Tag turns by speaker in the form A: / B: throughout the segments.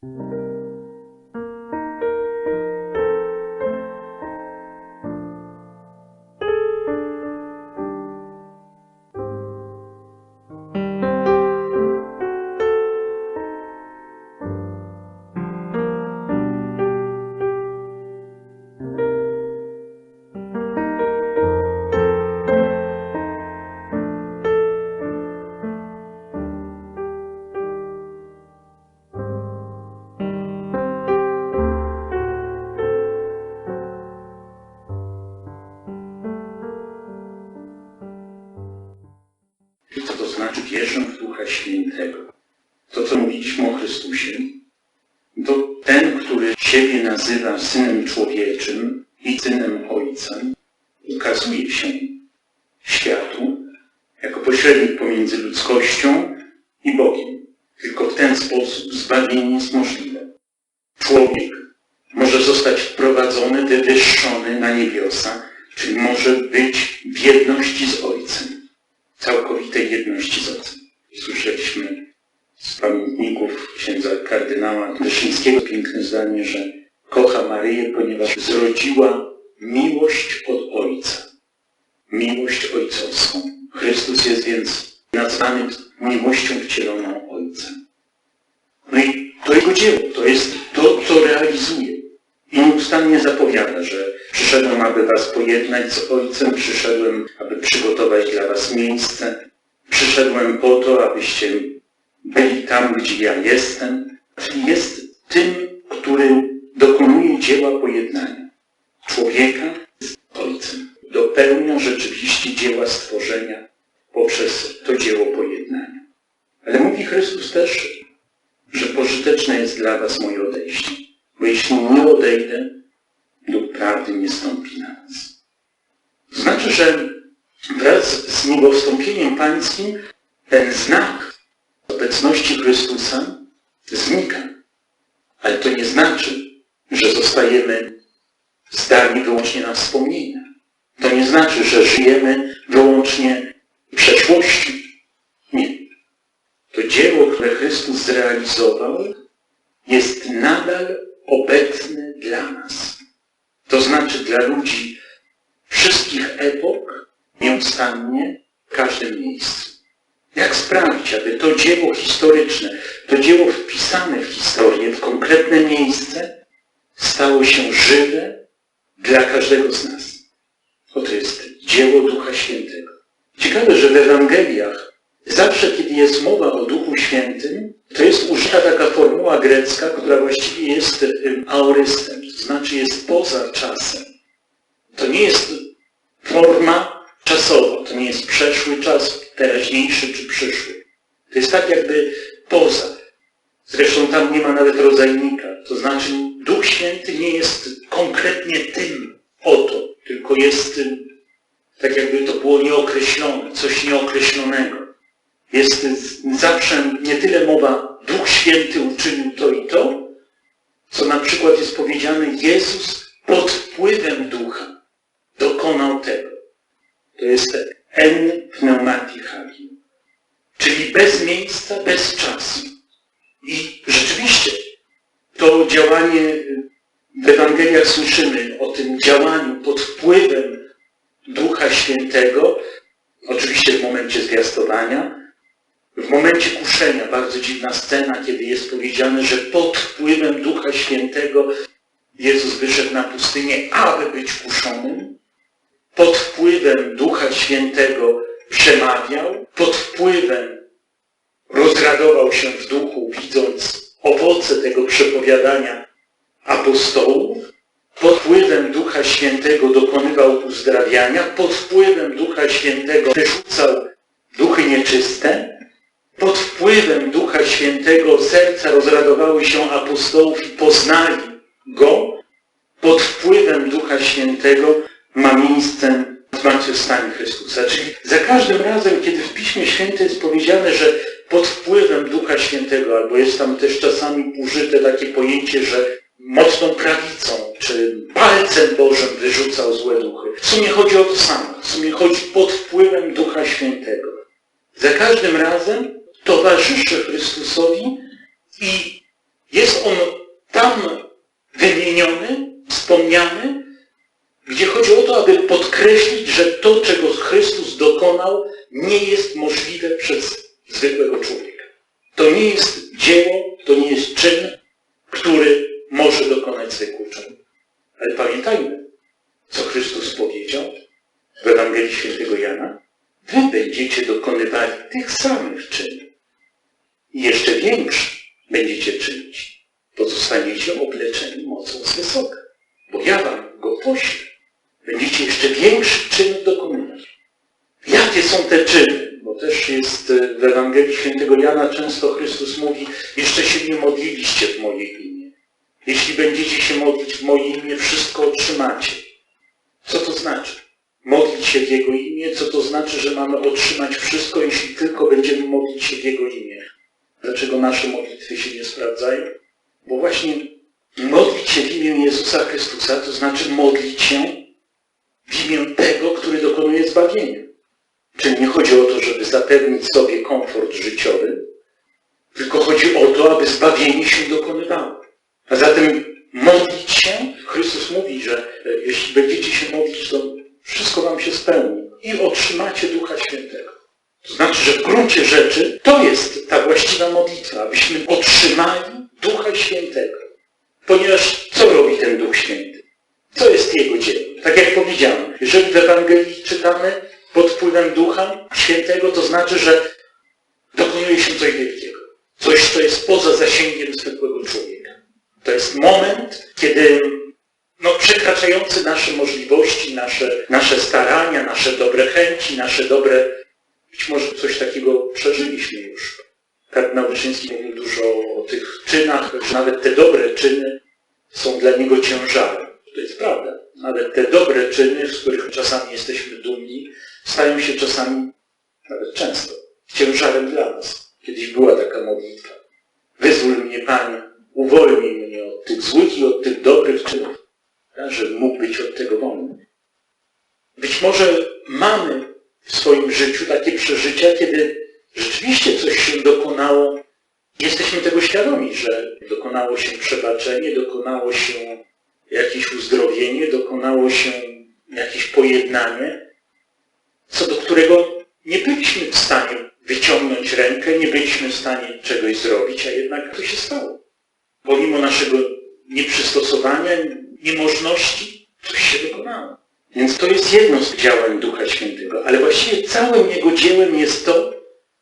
A: Co To, co mówiliśmy o Chrystusie, to ten, który siebie nazywa Synem Człowieczym i Synem Ojca, ukazuje się światu jako pośrednik pomiędzy ludzkością i Bogiem. Tylko w ten sposób zbawienie jest możliwe. Człowiek może zostać wprowadzony, wywyższony na niebiosa, czyli może być w jedności z Ojcem całkowitej jedności z Ojcem. Słyszeliśmy z pamiętników księdza kardynała Wyszyńskiego piękne zdanie, że kocha Maryję, ponieważ zrodziła miłość od Ojca. Miłość ojcowską. Chrystus jest więc nazwany miłością wcieloną Ojcem. No i to Jego dzieło, to jest to, co realizuje. I nieustannie zapowiada, że przyszedłem, aby was pojednać z Ojcem, przyszedłem, aby przygotować dla was miejsce, przyszedłem po to, abyście byli tam, gdzie ja jestem. Czyli jest tym, który dokonuje dzieła pojednania. Człowieka z Ojcem. Dopełnia rzeczywiście dzieła stworzenia poprzez to dzieło pojednania. Ale mówi Chrystus też, że pożyteczne jest dla was moje odejście. Bo jeśli nie odejdę, Duch Prawdy nie stąpi na nas. Znaczy, że wraz z Jego wstąpieniem Pańskim ten znak obecności Chrystusa znika. Ale to nie znaczy, że zostajemy zdani wyłącznie na wspomnienia. To nie znaczy, że żyjemy wyłącznie przeszłości. Nie. To dzieło, które Chrystus zrealizował, jest nadal obecny dla nas. To znaczy dla ludzi wszystkich epok, nieustannie, w każdym miejscu. Jak sprawić, aby to dzieło historyczne, to dzieło wpisane w historię, w konkretne miejsce, stało się żywe dla każdego z nas? Oto jest dzieło Ducha Świętego. Ciekawe, że w Ewangeliach zawsze, kiedy jest mowa o Duchu Świętym, to jest użyta taka formuła grecka, która właściwie jest aorystem, to znaczy jest poza czasem. To nie jest forma czasowa, to nie jest przeszły czas, teraźniejszy czy przyszły. To jest tak jakby poza. Zresztą tam nie ma nawet rodzajnika. To znaczy Duch Święty nie jest konkretnie tym oto, tylko jest tym, tak jakby to było nieokreślone, coś nieokreślonego. Jest zawsze nie tyle mowa Duch Święty uczynił to i to, co na przykład jest powiedziane Jezus pod wpływem Ducha dokonał tego. To jest en pneumati hagium. Czyli bez miejsca, bez czasu. I rzeczywiście to działanie w Ewangeliach słyszymy o tym działaniu pod wpływem Ducha Świętego, oczywiście w momencie zwiastowania, w momencie kuszenia, bardzo dziwna scena, kiedy jest powiedziane, że pod wpływem Ducha Świętego Jezus wyszedł na pustynię, aby być kuszonym. Pod wpływem Ducha Świętego przemawiał, pod wpływem rozradował się w duchu, widząc owoce tego przepowiadania apostołów. Pod wpływem Ducha Świętego dokonywał uzdrawiania, pod wpływem Ducha Świętego wyrzucał duchy nieczyste, pod wpływem Ducha Świętego serca rozradowały się apostołów i poznali Go. Pod wpływem Ducha Świętego ma miejsce zmartwychwstanie Chrystusa. Czyli za każdym razem, kiedy w Piśmie Świętym jest powiedziane, że pod wpływem Ducha Świętego, albo jest tam też czasami użyte takie pojęcie, że mocną prawicą czy palcem Bożym wyrzucał złe duchy. W sumie chodzi o to samo. W sumie chodzi pod wpływem Ducha Świętego. Za każdym razem towarzyszy Chrystusowi i jest on tam wymieniony, wspomniany, gdzie chodzi o to, aby podkreślić, że to, czego Chrystus dokonał, nie jest możliwe przez zwykłego człowieka. To nie jest dzieło Co to znaczy? Modlić się w Jego imię, co to znaczy, że mamy otrzymać wszystko, jeśli tylko będziemy modlić się w Jego imię. Dlaczego nasze modlitwy się nie sprawdzają? Bo właśnie modlić się w imię Jezusa Chrystusa, to znaczy modlić się w imię tego, który dokonuje zbawienia. Czyli nie chodzi o to, żeby zapewnić sobie komfort życiowy, tylko chodzi o to, aby zbawienie się dokonywało. A zatem modlić się, Chrystus mówi, że e, jeśli będziecie się modlić, to wszystko wam się spełni i otrzymacie Ducha Świętego. To znaczy, że w gruncie rzeczy to jest ta właściwa modlitwa, abyśmy otrzymali Ducha Świętego. Ponieważ co robi ten Duch Święty? Co jest Jego dziełem? Tak jak powiedziałem, jeżeli w Ewangelii czytamy pod wpływem Ducha Świętego, to znaczy, że dokonuje się coś wielkiego. Coś, co jest poza zasięgiem zwykłego człowieka. To jest moment, kiedy no, przekraczający nasze możliwości, nasze, nasze starania, nasze dobre chęci, nasze dobre... Być może coś takiego przeżyliśmy już. Kardynał Wyszyński mówił dużo o tych czynach, że nawet te dobre czyny są dla niego ciężarem. To jest prawda. Nawet te dobre czyny, z których czasami jesteśmy dumni, stają się czasami, nawet często, ciężarem dla nas. Kiedyś była taka modlitwa. Wyzwól mnie, Panie, uwolnij mnie od tych złych i od tych dobrych czynów, żebym mógł być od tego wolny. Być może mamy w swoim życiu takie przeżycia, kiedy rzeczywiście coś się dokonało. Jesteśmy tego świadomi, że dokonało się przebaczenie, dokonało się jakieś uzdrowienie, dokonało się jakieś pojednanie, co do którego nie byliśmy w stanie wyciągnąć rękę, nie byliśmy w stanie czegoś zrobić, a jednak to się stało. Pomimo naszego nieprzystosowania, niemożności, coś się dokonało. Więc to jest jedno z działań Ducha Świętego, ale właściwie całym Jego dziełem jest to,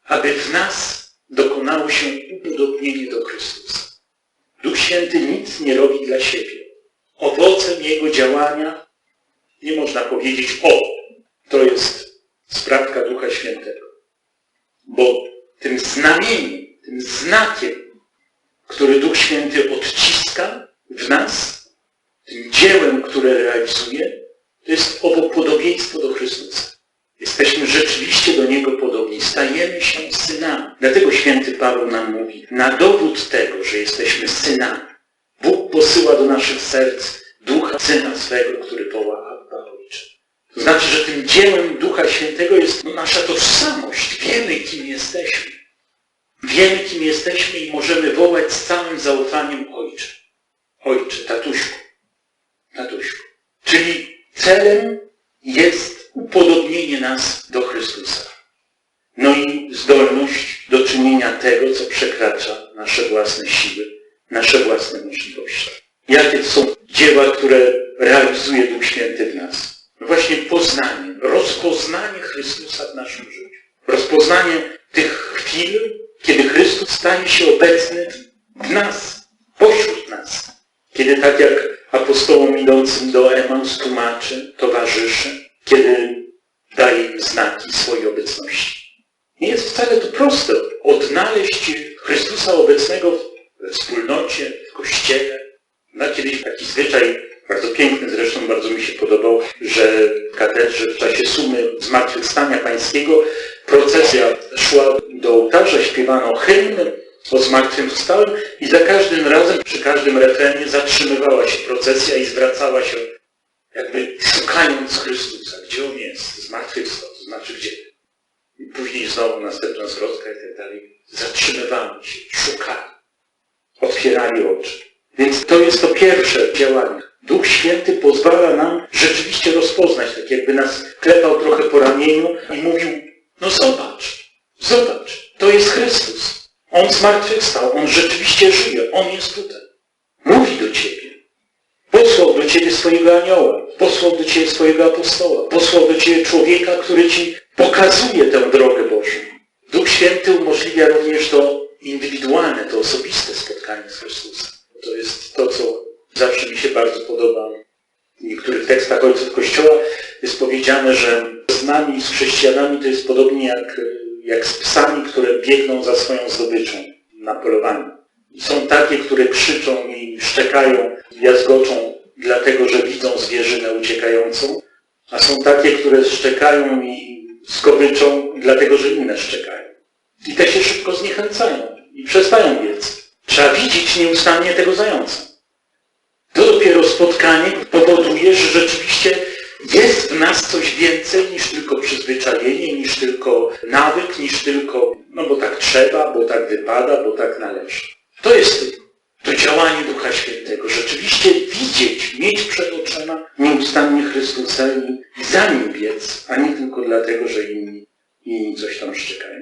A: aby w nas dokonało się upodobnienie do Chrystusa. Duch Święty nic nie robi dla siebie. Owocem Jego działania nie można powiedzieć, o, to jest sprawka Ducha Świętego. Bo tym znamieniem, tym znakiem, który Duch Święty odciska w nas, tym dziełem, które realizuje, to jest owo podobieństwo do Chrystusa. Jesteśmy rzeczywiście do Niego podobni, stajemy się synami. Dlatego święty Paweł nam mówi, na dowód tego, że jesteśmy synami, Bóg posyła do naszych serc Ducha Syna swego, który woła Abba Ojcze. To znaczy, że tym dziełem Ducha Świętego jest nasza tożsamość. Wiemy, kim jesteśmy. Wiemy, kim jesteśmy i możemy wołać z całym zaufaniem Ojcze. Ojcze, tatuśku, tatuśku. Czyli celem jest upodobnienie nas do Chrystusa. No i zdolność do czynienia tego, co przekracza nasze własne siły, nasze własne możliwości. Jakie są dzieła, które realizuje Duch Święty w nas? No właśnie poznanie, rozpoznanie Chrystusa w naszym życiu. Rozpoznanie tych chwil, kiedy Chrystus staje się obecny w nas, pośród nas. Kiedy tak jak apostołom idącym do Emaus tłumaczy, towarzyszy, kiedy daje im znaki swojej obecności. Nie jest wcale to proste odnaleźć Chrystusa obecnego we wspólnocie, w kościele. Na kiedyś taki zwyczaj, bardzo piękny zresztą, bardzo mi się podobał, że w katedrze w czasie sumy Zmartwychwstania Pańskiego procesja szła do ołtarza, śpiewano hymn o zmartwychwstałym i za każdym razem, przy każdym refrenie zatrzymywała się procesja i zwracała się jakby szukając Chrystusa. Gdzie On jest? Zmartwychwstał, to znaczy gdzie? I później znowu następna zwrotka i tak dalej. Zatrzymywali się, szukali, otwierali oczy. Więc to jest to pierwsze działanie. Duch Święty pozwala nam rzeczywiście rozpoznać, tak jakby nas klepał trochę po ramieniu i mówił, no zobacz, zobacz, to jest Chrystus. On zmartwychwstał, On rzeczywiście żyje, On jest tutaj. Mówi do Ciebie. Posłał do Ciebie swojego anioła, posłał do Ciebie swojego apostoła, posłał do Ciebie człowieka, który Ci pokazuje tę drogę Bożą. Duch Święty umożliwia również to indywidualne, to osobiste spotkanie z Chrystusem. To jest to, co zawsze mi się bardzo podoba. W niektórych tekstach ojców Kościoła jest powiedziane, że z nami, z chrześcijanami to jest podobnie jak, jak z psami, które biegną za swoją zdobyczą na polowaniu. Są takie, które krzyczą i szczekają, jazgoczą, dlatego że widzą zwierzynę uciekającą, a są takie, które szczekają i skowyczą, dlatego że inne szczekają. I te się szybko zniechęcają i przestają biec. Trzeba widzieć nieustannie tego zająca. To dopiero spotkanie powoduje, że rzeczywiście jest w nas coś więcej niż tylko przyzwyczajenie, niż tylko nawyk, niż tylko, no bo tak trzeba, bo tak wypada, bo tak należy. To jest to działanie Ducha Świętego. Rzeczywiście widzieć, mieć przed oczyma nieustannie Chrystusa i za nim biec, a nie tylko dlatego, że inni, inni coś tam szczekają.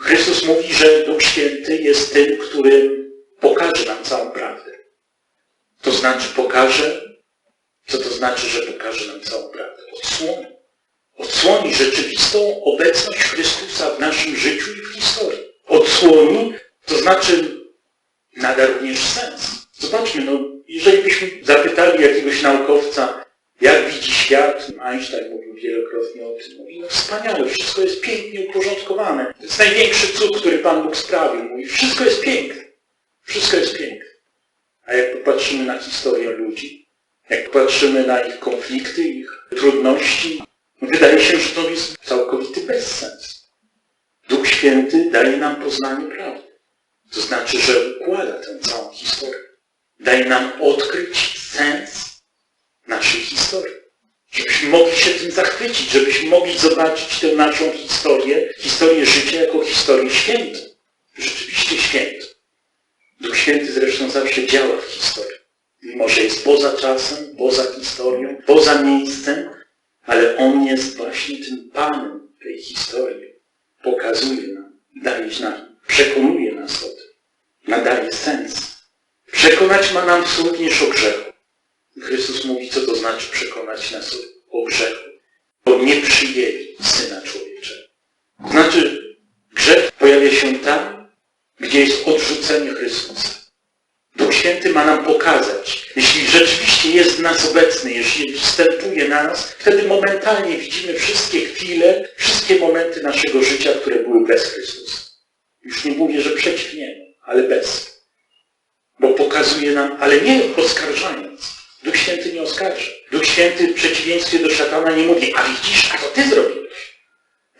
A: Chrystus mówi, że Duch Święty jest tym, który pokaże nam całą prawdę. To znaczy pokaże, co to znaczy, że pokaże nam całą prawdę? Odsłoni. Odsłoni rzeczywistą obecność Chrystusa w naszym życiu i w historii. Odsłoni, to znaczy nada również sens. Zobaczmy, no, jeżeli byśmy zapytali jakiegoś naukowca, jak widzi świat, Einstein mówił wielokrotnie o tym, mówi, no wspaniale, wszystko jest pięknie uporządkowane. To jest największy cud, który Pan Bóg sprawił. Mówi, wszystko jest piękne. Wszystko jest piękne. A jak popatrzymy na historię ludzi, jak patrzymy na ich konflikty, ich trudności, wydaje się, że to jest całkowity bezsens. Duch Święty daje nam poznanie prawdy. To znaczy, że układa tę całą historię. Daje nam odkryć sens naszej historii. Żebyśmy mogli się tym zachwycić, żebyśmy mogli zobaczyć tę naszą historię, historię życia jako historię świętą. Rzeczywiście świętą. Duch Święty zresztą zawsze działa w historii. Mimo, że jest poza czasem, poza historią, poza miejscem, ale On jest właśnie tym Panem tej historii. Pokazuje nam, daje nam, przekonuje nas o tym. Nadaje sens. Przekonać ma nam również o grzechu. Chrystus mówi, co to znaczy przekonać nas o grzechu. Bo nie przyjęli Syna Człowieczego. Znaczy, grzech pojawia się tam, gdzie jest odrzucenie Chrystusa. Duch Święty ma nam pokazać, jeśli rzeczywiście jest w nas obecny, jeśli wstępuje na nas, wtedy momentalnie widzimy wszystkie chwile, wszystkie momenty naszego życia, które były bez Chrystusa. Już nie mówię, że przeciw Niemu, ale bez. Bo pokazuje nam, ale nie oskarżając. Duch Święty nie oskarża. Duch Święty w przeciwieństwie do szatana nie mówi, a widzisz, a to ty zrobiłeś.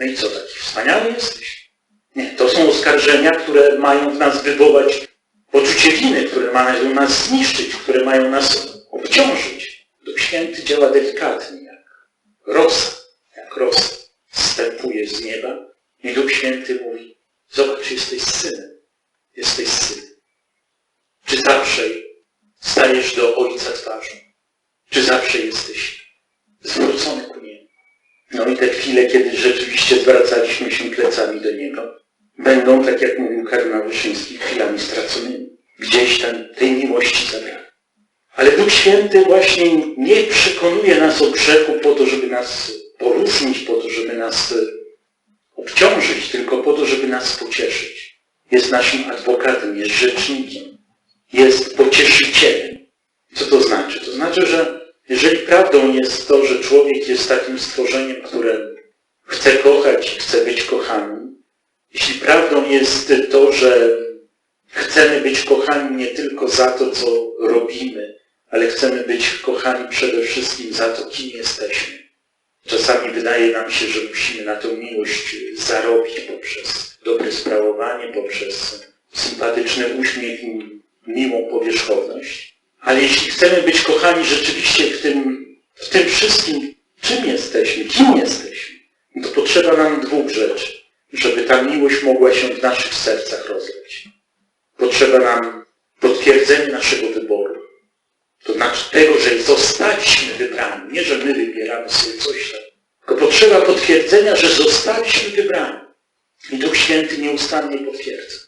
A: No i co, taki wspaniały jesteś? Nie, to są oskarżenia, które mają w nas wywołać poczucie winy, które mają nas zniszczyć, które mają nas obciążyć. Duch Święty działa delikatnie, jak rosa, jak rosa. Zstępuje z nieba i Duch Święty mówi, zobacz, jesteś synem, jesteś synem. Czy zawsze stajesz do Ojca twarzą? Czy zawsze jesteś zwrócony ku Niemu? No i te chwile, kiedy rzeczywiście zwracaliśmy się plecami do Niego, będą, tak jak mówił kardynał Wyszyński, chwilami straconymi. Gdzieś tam tej miłości zabrakło. Ale Duch Święty właśnie nie przekonuje nas o grzechu po to, żeby nas poróżnić, po to, żeby nas obciążyć, tylko po to, żeby nas pocieszyć. Jest naszym adwokatem, jest rzecznikiem, jest pocieszycielem. Co to znaczy? To znaczy, że jeżeli prawdą jest to, że człowiek jest takim stworzeniem, które chce kochać chce być kochanym, jeśli prawdą jest to, że chcemy być kochani nie tylko za to, co robimy, ale chcemy być kochani przede wszystkim za to, kim jesteśmy. Czasami wydaje nam się, że musimy na tę miłość zarobić poprzez dobre sprawowanie, poprzez sympatyczny uśmiech i miłą powierzchowność. Ale jeśli chcemy być kochani rzeczywiście w tym, w tym wszystkim, czym jesteśmy, kim jesteśmy, to potrzeba nam dwóch rzeczy żeby ta miłość mogła się w naszych sercach rozleć. Potrzeba nam potwierdzenia naszego wyboru. To znaczy tego, że zostaliśmy wybrani. Nie, że my wybieramy sobie coś tam. Tylko potrzeba potwierdzenia, że zostaliśmy wybrani. I Duch Święty nieustannie potwierdza.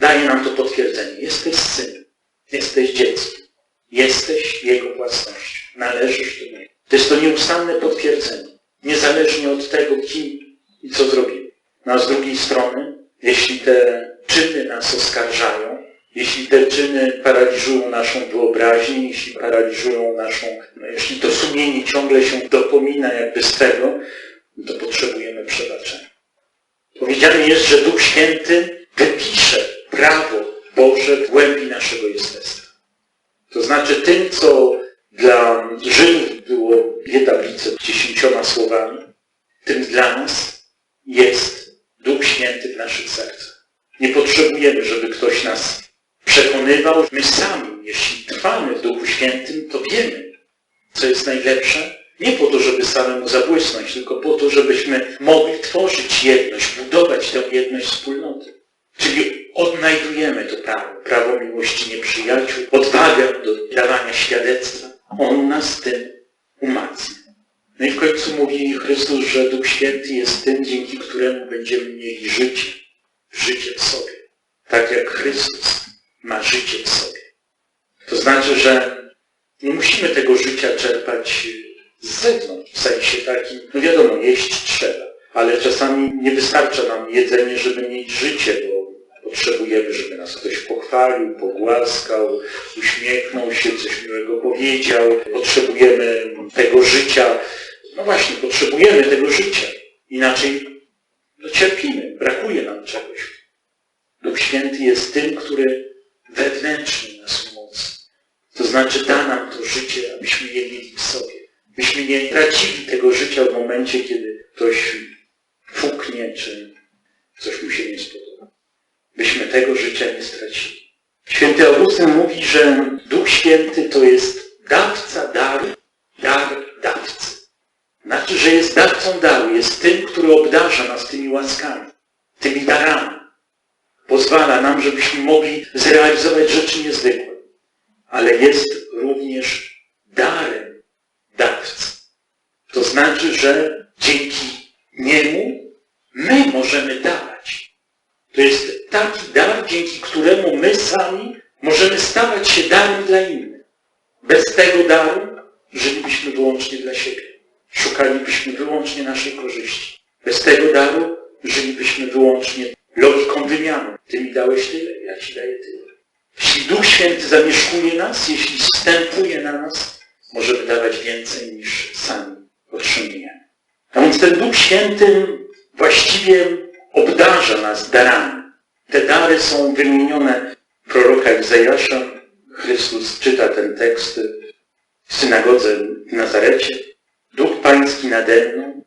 A: Daje nam to potwierdzenie. Jesteś synem. Jesteś dzieckiem. Jesteś Jego własnością. Należysz do Niego. To jest to nieustanne potwierdzenie. Niezależnie od tego, kim i co zrobimy. No a z drugiej strony, jeśli te czyny nas oskarżają, jeśli te czyny paraliżują naszą wyobraźnię, jeśli paraliżują naszą, no jeśli to sumienie ciągle się dopomina jakby z tego, to potrzebujemy przebaczenia. Powiedziane jest, że Duch Święty wypisze prawo Boże w głębi naszego jestestwa. To znaczy tym, co dla Żydów było dwie tablice dziesięcioma słowami, tym dla nas jest Duch Święty w naszych sercach. Nie potrzebujemy, żeby ktoś nas przekonywał. My sami, jeśli trwamy w Duchu Świętym, to wiemy, co jest najlepsze. Nie po to, żeby samemu zabłysnąć, tylko po to, żebyśmy mogli tworzyć jedność, budować tę jedność wspólnoty. Czyli odnajdujemy to prawo, prawo miłości nieprzyjaciół, odwagę do dawania świadectwa. On nas tym umacnia. No i w końcu mówi Chrystus, że Duch Święty jest tym, dzięki któremu będziemy mieli życie. Życie w sobie. Tak jak Chrystus ma życie w sobie. To znaczy, że nie musimy tego życia czerpać z zewnątrz, w sensie takim, no wiadomo, jeść trzeba, ale czasami nie wystarcza nam jedzenie, żeby mieć życie, bo potrzebujemy, żeby nas ktoś pochwalił, pogłaskał, uśmiechnął się, coś miłego powiedział. Potrzebujemy tego życia. No właśnie, potrzebujemy tego życia. Inaczej no, cierpimy, brakuje nam czegoś. Duch Święty jest tym, który wewnętrznie nas umocni. To znaczy da nam to życie, abyśmy je mieli w sobie. Byśmy nie tracili tego życia w momencie, kiedy ktoś fuknie, czy coś mu się nie spodoba. Byśmy tego życia nie stracili. Święty Augustyn mówi, że Duch Święty to jest dawca daru, dar dawcy. Znaczy, że jest dawcą daru, jest tym, który obdarza nas tymi łaskami, tymi darami. Pozwala nam, żebyśmy mogli zrealizować rzeczy niezwykłe. Ale jest również darem dawcy. To znaczy, że dzięki Niemu my możemy dawać. To jest taki dar, dzięki któremu my sami możemy stawać się darem dla innych. Bez tego daru żylibyśmy wyłącznie dla siebie. Szukalibyśmy wyłącznie naszej korzyści. Bez tego daru żylibyśmy wyłącznie logiką wymiany. Ty mi dałeś tyle, ja ci daję tyle. Jeśli Duch Święty zamieszkuje nas, jeśli wstępuje na nas, może wydawać więcej niż sami otrzymujemy. A więc ten Duch Święty właściwie obdarza nas darami. Te dary są wymienione proroka Izajasza. Chrystus czyta ten tekst w synagodze w Nazarecie. Pański nade mną,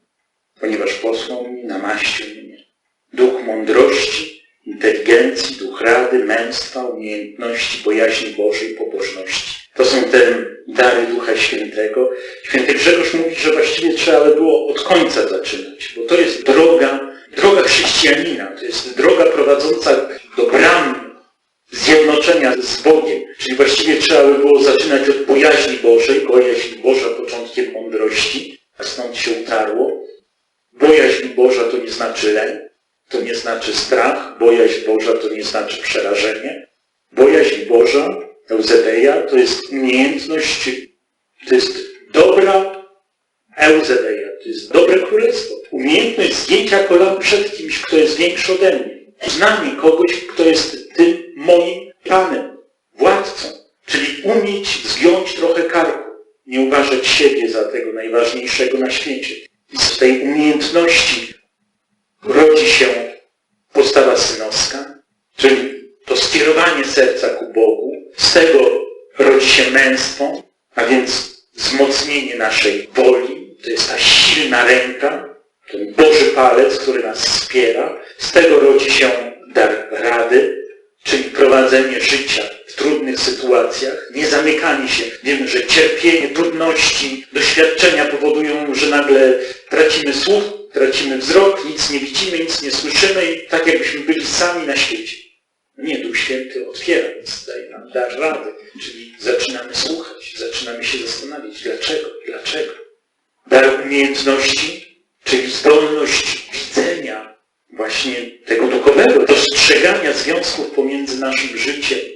A: ponieważ posłał mi, namaścił mnie. Duch mądrości, inteligencji, duch rady, męstwa, umiejętności, bojaźni Bożej, pobożności. To są te dary Ducha Świętego. Święty Grzegorz mówi, że właściwie trzeba by było od końca zaczynać, bo to jest droga, droga chrześcijanina, to jest droga prowadząca do bram zjednoczenia z Bogiem. Czyli właściwie trzeba by było zaczynać od bojaźni Bożej, bojaźń Boża początkiem mądrości, a stąd się utarło. Bojaźń Boża to nie znaczy lęk, to nie znaczy strach, bojaźń Boża to nie znaczy przerażenie. Bojaźń Boża, Euzebeja, to jest umiejętność, to jest dobra Euzebeja, to jest dobre królestwo. Umiejętność zdjęcia kolan przed kimś, kto jest większy ode mnie. Uznanie kogoś, kto jest tym moim panem, władcą. Czyli umieć zgiąć trochę karku. Nie uważać siebie za tego najważniejszego na świecie. I z tej umiejętności rodzi się postawa synowska, czyli to skierowanie serca ku Bogu. Z tego rodzi się męstwo, a więc wzmocnienie naszej woli. To jest ta silna ręka, ten Boży palec, który nas wspiera. Z tego rodzi się dar rady, czyli prowadzenie życia trudnych sytuacjach, nie zamykanie się. Wiemy, że cierpienie, trudności, doświadczenia powodują, że nagle tracimy słuch, tracimy wzrok, nic nie widzimy, nic nie słyszymy i tak jakbyśmy byli sami na świecie. Nie, Duch Święty otwiera, więc daje nam dar rady, czyli zaczynamy słuchać, zaczynamy
B: się zastanawiać, dlaczego, dlaczego. Dar umiejętności, czyli zdolność widzenia właśnie tego duchowego, dostrzegania związków pomiędzy naszym życiem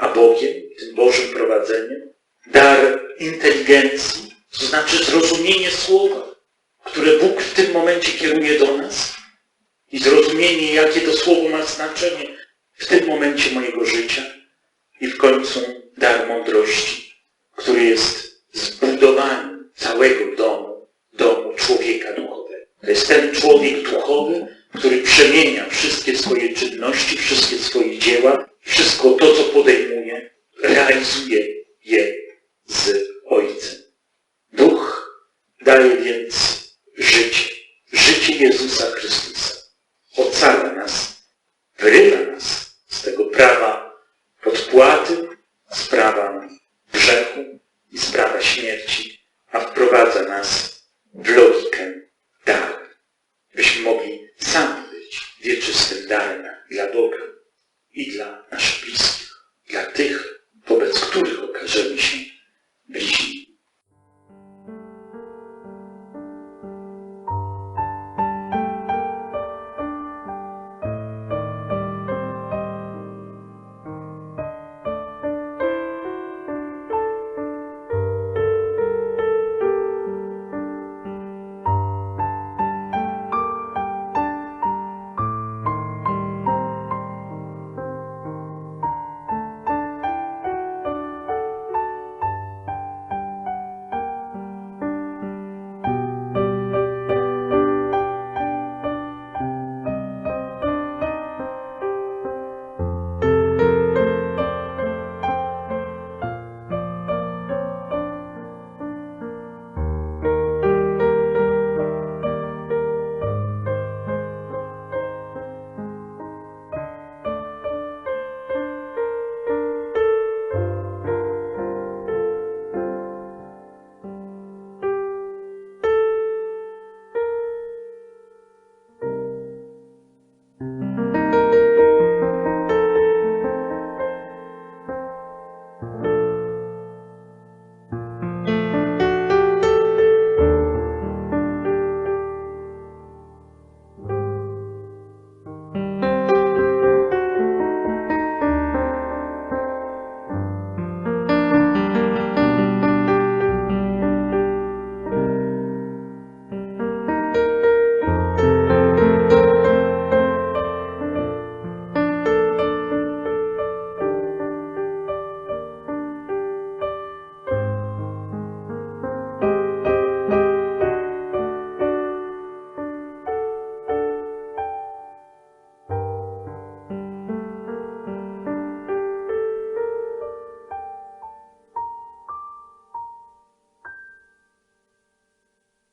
B: a Bogiem, tym Bożym prowadzeniem. Dar inteligencji, to znaczy zrozumienie słowa, które Bóg w tym momencie kieruje do nas i zrozumienie, jakie to słowo ma znaczenie w tym momencie mojego życia. I w końcu dar mądrości, który jest zbudowaniem całego domu, domu człowieka duchowego. To jest ten człowiek duchowy, który przemienia wszystkie swoje czynności, wszystkie swoje dzieła, wszystko to, co podejmuje, realizuje je z Ojcem. Duch daje więc życie. Życie Jezusa Chrystusa. Ocala nas, wyrywa nas z tego prawa podpłaty,
A: z prawa grzechu i z prawa śmierci, a wprowadza nas w logikę daru, byśmy mogli sami być wieczystym darem dla Boga. ils l'ont